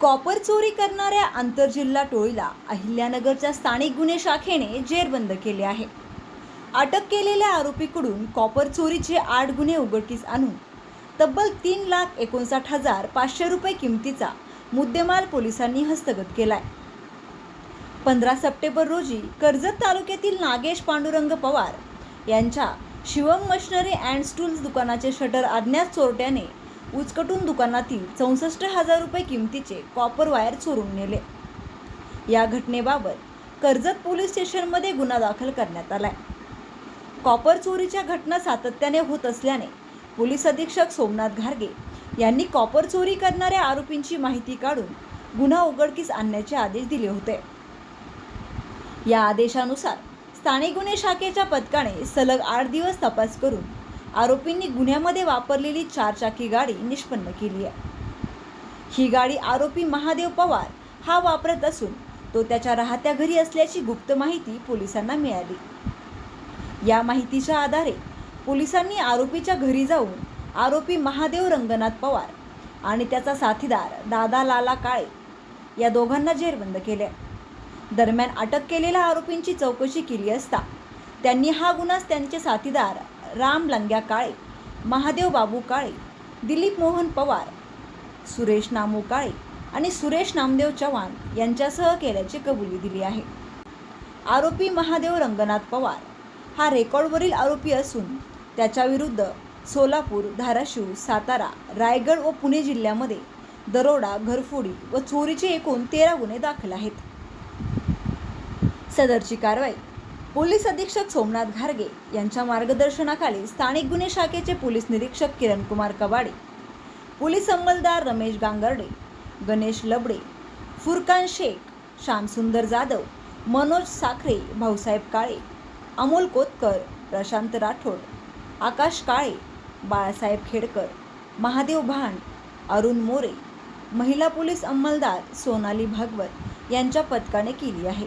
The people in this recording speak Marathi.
कॉपर चोरी करणाऱ्या आंतरजिल्हा टोळीला अहिल्यानगरच्या स्थानिक गुन्हे शाखेने जेरबंद केले आहे. अटक केलेल्या आरोपीकडून कॉपर चोरीचे आठ गुन्हे उघडकीस आणून तब्बल तीन लाख एकोणसाठ हजार पाचशे रुपये किमतीचा मुद्देमाल पोलिसांनी हस्तगत केलाय. पंधरा सप्टेंबर रोजी कर्जत तालुक्यातील नागेश पांडुरंग पवार यांच्या शिवम मशनरी अँड स्टूल्स दुकानाचे शटर अज्ञात चोरट्याने उचकटून दुकानातील चौसष्ट हजार रुपये किमतीचे कॉपर वायर चोरून नेले. या घटनेबाबत कर्जत पोलीस स्टेशनमध्ये गुन्हा दाखल करण्यात आलाय. कॉपर चोरीच्या घटना सातत्याने होत असल्याने पोलीस अधीक्षक सोमनाथ घारगे यांनी कॉपर चोरी करणाऱ्या आरोपींची माहिती काढून गुन्हा उघडकीस आणण्याचे आदेश दिले होते. या आदेशानुसार स्थानिक गुन्हे शाखेच्या पथकाने सलग आठ दिवस तपास करून आरोपींनी गुन्ह्यामध्ये वापरलेली चारचाकी गाडी निष्पन्न केली आहे. ही गाडी आरोपी महादेव पवार हा वापरत असून तो त्याच्या राहत्या घरी असल्याची गुप्त माहिती पोलिसांना मिळाली. या माहितीच्या आधारे पोलिसांनी आरोपीच्या घरी जाऊन आरोपी महादेव रंगनाथ पवार आणि त्याचा साथीदार दादा लाला काळे या दोघांना जेरबंद केले. दरम्यान अटक केलेल्या आरोपींची चौकशी केली असता त्यांनी हा गुन्हा त्यांचे साथीदार राम लंग्या काळे महादेव बाबू काळे दिलीप मोहन पवार सुरेश नामू काळे आणि सुरेश नामदेव चव्हाण यांच्यासह केल्याची कबुली दिली आहे. आरोपी महादेव रंगनाथ पवार हा रेकॉर्डवरील आरोपी असून त्याच्याविरुद्ध सोलापूर धाराशिव सातारा रायगड व पुणे जिल्ह्यामध्ये दरोडा घरफोडी व चोरीचे एकूण तेरा गुन्हे दाखल आहेत. सदरची कारवाई पोलीस अधीक्षक सोमनाथ घारगे यांच्या मार्गदर्शनाखाली स्थानिक गुन्हे शाखेचे पोलीस निरीक्षक किरण कुमार कबाडे पोलीस अंमलदार रमेश गांगर्डे गणेश लबडे फुरकान शेख श्यामसुंदर जाधव मनोज साखरे भाऊसाहेब काळे अमोल कोतकर प्रशांत राठोड आकाश काळे बाळासाहेब खेडकर महादेव भांड अरुण मोरे महिला पोलीस अंमलदार सोनाली भागवत यांच्या पथकाने केली आहे.